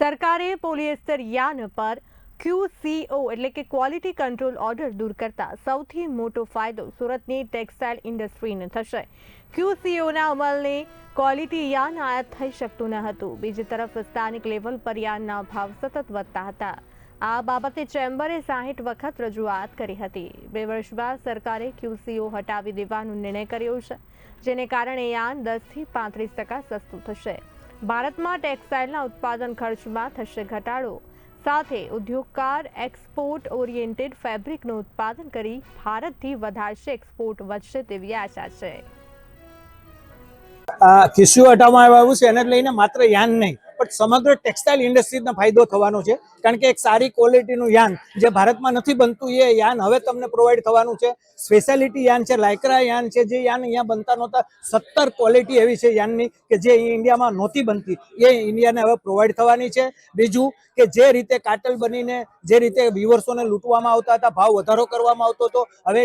સરકારે polyester yarn પર ક્યુસીઓ એટલે કે ક્વોલિટી કંટ્રોલ ઓર્ડર દૂર કરતા સૌથી મોટો ફાયદો સુરતની ટેક્સટાઇલ ઇન્ડસ્ટ્રીને થશે. ક્યુસીઓના અમલને ક્વોલિટી યાન આયાત થઈ શકતું ન હતું. બીજી તરફ સ્થાનિક લેવલ પર યાનના ભાવ સતત વધતા હતા. આ બાબતે ચેમ્બરે સાહીઠ વખત રજૂઆત કરી હતી. બે વર્ષ બાદ સરકારે ક્યુસીઓ હટાવી દેવાનો નિર્ણય કર્યો છે, જેને કારણે યાન દસથી પાંત્રીસ ટકા સસ્તું થશે. ભારતમાં ટેક્સટાઇલના ઉત્પાદન ખર્ચમાં થશે ઘટાડો. સાથે ઉદ્યોગકાર એક્સપોર્ટ ઓરિએન્ટેડ ફેબ્રિકનું ઉત્પાદન કરી ભારતથી વધારશે એક્સપોર્ટ વધશે તેવી આશા છે. આ ખિસ્સુ હટાવવામાં આવ્યું છે, એને લઈને માત્ર યાન નહીં. પણ સમગ્ર ટેક્સટાઇલ ઇન્ડસ્ટ્રીને ફાયદો થવાનો છે. કારણ કે એક સારી ક્વોલિટીનું યાન જે ભારતમાં નથી બનતું, એ યાન હવે તમને પ્રોવાઈડ થવાનું છે. સ્પેશિયાલિટી યાન છે લાયકરા યાન છે, જે યાન અહીંયા બનતા નહોતા, સત્તર ક્વોલિટી એવી છે યાનની કે જે ઇન્ડિયામાં નહોતી બનતી. એ ઇન્ડિયાને હવે પ્રોવાઈડ થવાની છે. બીજું કે જે રીતે કાટલ બનીને, જે રીતે વ્યુવર્સોને લૂંટવામાં આવતા હતા, ભાવ વધારો કરવામાં આવતો હતો, હવે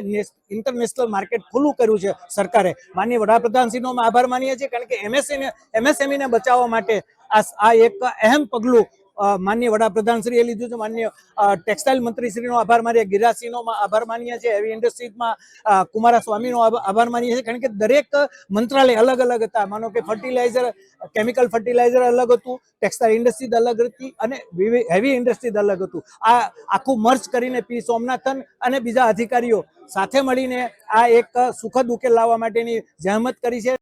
ઇન્ટરનેશનલ માર્કેટ ખુલ્લું કર્યું છે સરકારે. માનીય વડાપ્રધાનશ્રીનો અમે આભાર માનીએ છીએ, કારણ કે એમએસસીને એમએસએમઈને બચાવવા માટે આ એક અહેમ પગલું માનીય વડાપ્રધાનશ્રીએ લીધું છે. મંત્રી ટેક્સટાઇલ મંત્રીશ્રીનો આભાર માનીએ ગિરાસીનો આભાર માનીએ છીએ, હેવી ઇન્ડસ્ટ્રીઝમાં કુમાર સ્વામીનો આભા- આભાર માનીએ છીએ. કારણ કે દરેક મંત્રાલય અલગ અલગ હતા. માનો કે ફર્ટિલાઇઝર, કેમિકલ ફર્ટિલાઇઝર અલગ હતું, ટેક્સટાઇલ ઇન્ડસ્ટ્રી અલગ હતી અને હેવી ઇન્ડસ્ટ્રી અલગ હતું. આ આખું મર્જ કરીને પી સોમનાથન અને બીજા અધિકારીઓ સાથે મળીને આ એક સુખદ ઉકેલ લાવવા માટેની જહેમત કરી છે.